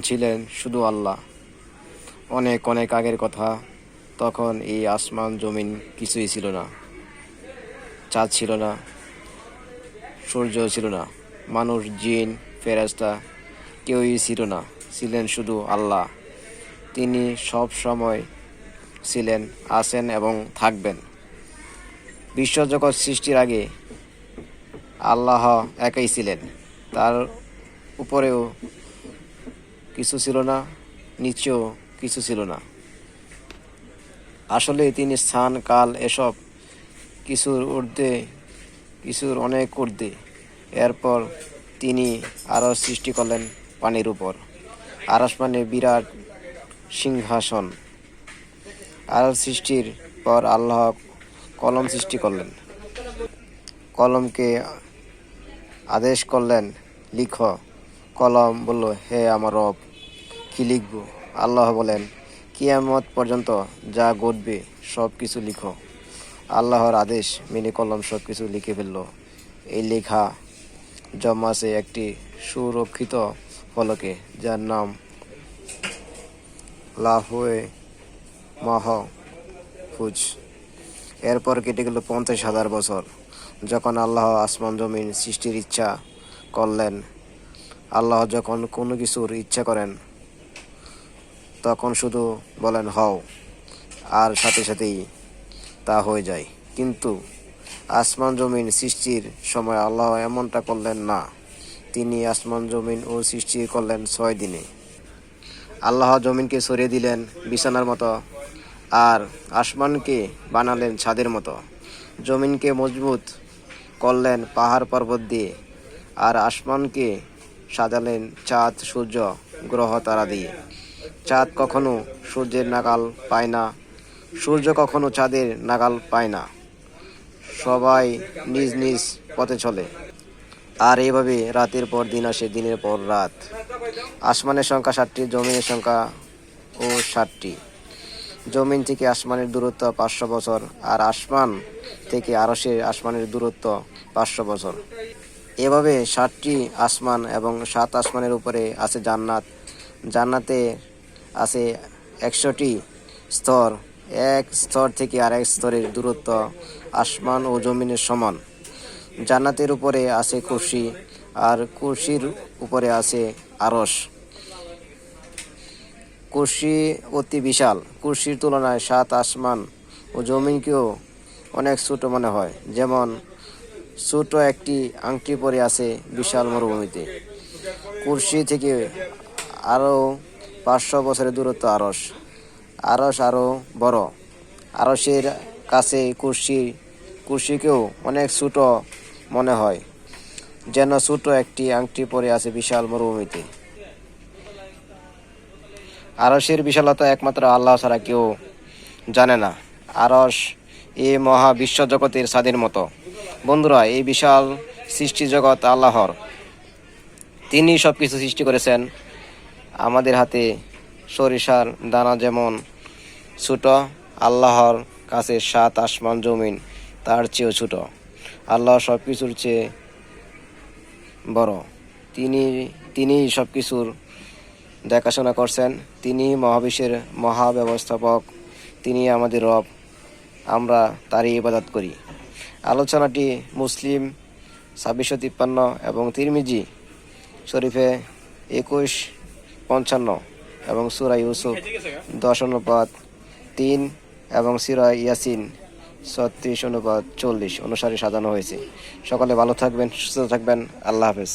ছিলেন শুধু আল্লাহ, অনেক অনেক আগের কথা, তখন এই আসমান জমিন কিছুই ছিল না চাঁদ ছিল না, সূর্য ছিল না, মানুষ, জিন ফেরাস্তা কেউই ছিল না, ছিলেন শুধু আল্লাহ। তিনি সব সময় ছিলেন, আছেন এবং থাকবেন। বিশ্বজগৎ সৃষ্টির আগে আল্লাহ একাই ছিলেন। তার উপরেও কিছু ছিল না নিচেও কিছু ছিল না। আসলে তিনি স্থান, কাল, এসব কিছুর ঊর্ধ্বে, কিছুর অনেক ঊর্ধ্বে। এরপর তিনি আরও সৃষ্টি করলেন পানির উপর। আরস মানে বিরাট সিংহাসন। আর সৃষ্টির পর আল্লাহ কলম সৃষ্টি করলেন। কলমকে আদেশ করলেন, লিখ। কলম বলল, হে আমার রব কি লিখব? আল্লাহ বলেন, কিয়ামত পর্যন্ত যা ঘটবে সব কিছু লিখো। আল্লাহর আদেশ মেনে কলম সব কিছু লিখে ফেলল। এই লেখা জমাছে একটি সুরক্ষিত ফলকে, যার নাম লাহোয়ে লাহুয়ে মাহফুজ। এরপর কেটে গেল পঞ্চাশ হাজার বছর। যখন আল্লাহ আসমান জমিন সৃষ্টির ইচ্ছা করলেন, আল্লাহ যখন কোনো কিছুর ইচ্ছা করেন তখন শুধু বলেন, হও। আর সাথে সাথেই তা হয়ে যায়। কিন্তু আসমান জমিন সৃষ্টির সময় আল্লাহ এমনটা করলেন না। তিনি আসমান জমিন ও সৃষ্টি করলেন ছয় দিনে। আল্লাহ জমিনকে সরিয়ে দিলেন বিছানার মতো আর আসমানকে বানালেন ছাদের মতো। জমিনকে মজবুত করলেন পাহাড় পর্বত দিয়ে আর আসমানকে সাজালেন চাঁদ, সূর্য, গ্রহ, তারা দিয়ে। চাঁদ কখনো সূর্যের নাগাল পায় না, সূর্য কখনো চাঁদের নাগাল পায় না। সবাই নিজ নিজ পথে চলে। আর এইভাবে রাতের পর দিন আসে, দিনের পর রাত। আসমানের সংখ্যা ষাটটি, জমিনের সংখ্যা ও ষাটটি। জমিন থেকে আসমানের দূরত্ব পাঁচশো বছর, আর আসমান থেকে আরশের আসমানের দূরত্ব পাঁচশো বছর। এভাবে ষাটটি আসমান এবং সাত আসমানের উপরে আছে জান্নাত। জান্নাতে আছে একশোটি স্তর। এক স্তর থেকে আরেক স্তরের দূরত্ব আসমান ও জমিনের সমান। জান্নাতের উপরে আছে কুর্সি আর কুর্সির উপরে আছে আরস কুর্সি অতি বিশাল। কুর্সির তুলনায় সাত আসমান ও জমিনকেও অনেক ছোট মনে হয়। যেমন, ছোট একটি আংটি পরে আছে বিশাল মরুভূমিতে। কুর্সি থেকে আরও পাঁচশো বছরের দূরত্ব আরস। আরস আরও বড়। আরসের কাছে কুর্সি, কুর্সিকেও অনেক ছোট মনে হয়। যেন ছোট একটি আংটি পরে আছে বিশাল মরুভূমিতে। আরসের বিশালতা একমাত্র আল্লাহ ছাড়া কেউ জানে না। আরস এ মহা বিশ্বজগতের স্বাধীন মতো। বন্ধুরা, এই বিশাল সৃষ্টি জগৎ আল্লাহর। তিনি সব কিছু সৃষ্টি করেছেন। আমাদের হাতে সরিষার দানা যেমন ছোট, আল্লাহর কাছে সাত আসমান জমিন, তার চেয়েও ছোট। আল্লাহ সব কিছুর চেয়ে বড়। তিনি তিনি সব কিছুর দেখাশোনা করছেন। তিনি মহাবিশ্বের মহাব্যবস্থাপক। তিনি আমাদের রব। আমরা তারই ইবাদত করি। আলোচনাটি মুসলিম ছাব্বিশশো তিপ্পান্ন এবং তিরমিজি শরীফে একুশ পঞ্চান্ন এবং সুরা ইউসুফ দশ অনুপাত তিন এবং সিরা ইয়াসিন ছত্রিশ অনুপাত চল্লিশ। অনুসারে সাজানো হয়েছে। সকলে ভালো থাকবেন, সুস্থ থাকবেন। আল্লাহ হাফেজ।